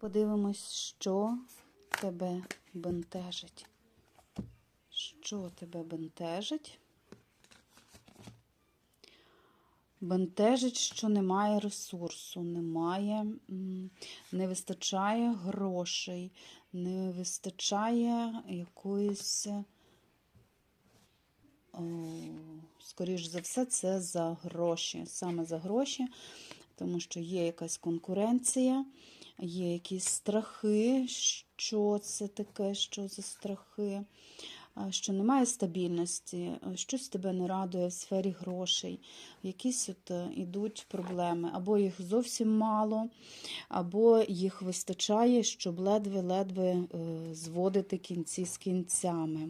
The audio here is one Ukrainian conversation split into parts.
Подивимось, що тебе бентежить. Що тебе бентежить? Бентежить, що немає ресурсу, немає, не вистачає грошей, не вистачає якоїсь, о, скоріш за все, це за гроші, саме за гроші, тому що є якась конкуренція, є якісь страхи, що це таке, що за страхи що немає стабільності, щось тебе не радує в сфері грошей, якісь от е, ідуть проблеми, або їх зовсім мало, або їх вистачає, щоб ледве-ледве е, зводити кінці з кінцями.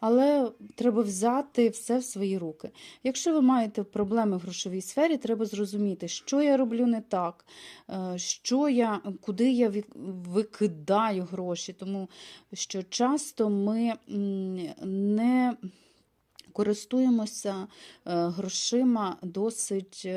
Але треба взяти все в свої руки. Якщо ви маєте проблеми в грошовій сфері, треба зрозуміти, що я роблю не так, е, що я, куди я викидаю гроші, тому що часто ми не користуємося е, грошима досить.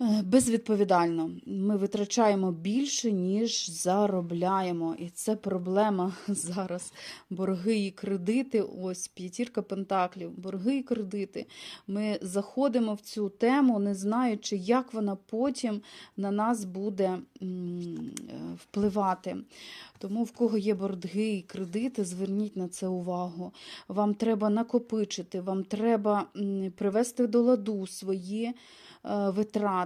Е, Безвідповідально. Ми витрачаємо більше, ніж заробляємо. І це проблема зараз. Борги і кредити. Ось п'ятірка пентаклів, борги і кредити. Ми заходимо в цю тему, не знаючи, як вона потім на нас буде е, впливати. Тому в кого є борги і кредити, зверніть на це увагу. Вам треба накопичити, вам треба привести до ладу свої е,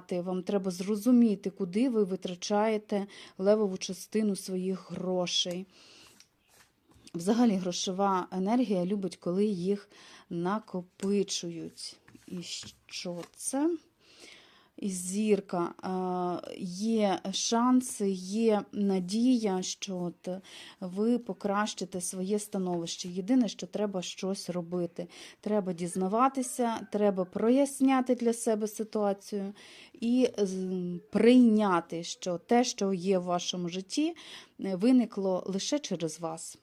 витрати, вам треба зрозуміти, куди ви витрачаєте левову частину своїх грошей. Взагалі, грошова енергія любить, коли їх накопичують. І що це? Зірка. Е, Є шанси, є надія, що от ви покращите своє становище. Єдине, що треба щось робити. Треба дізнаватися, треба проясняти для себе ситуацію і прийняти, що те, що є в вашому житті, е, виникло лише через вас.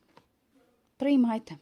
Приймайте.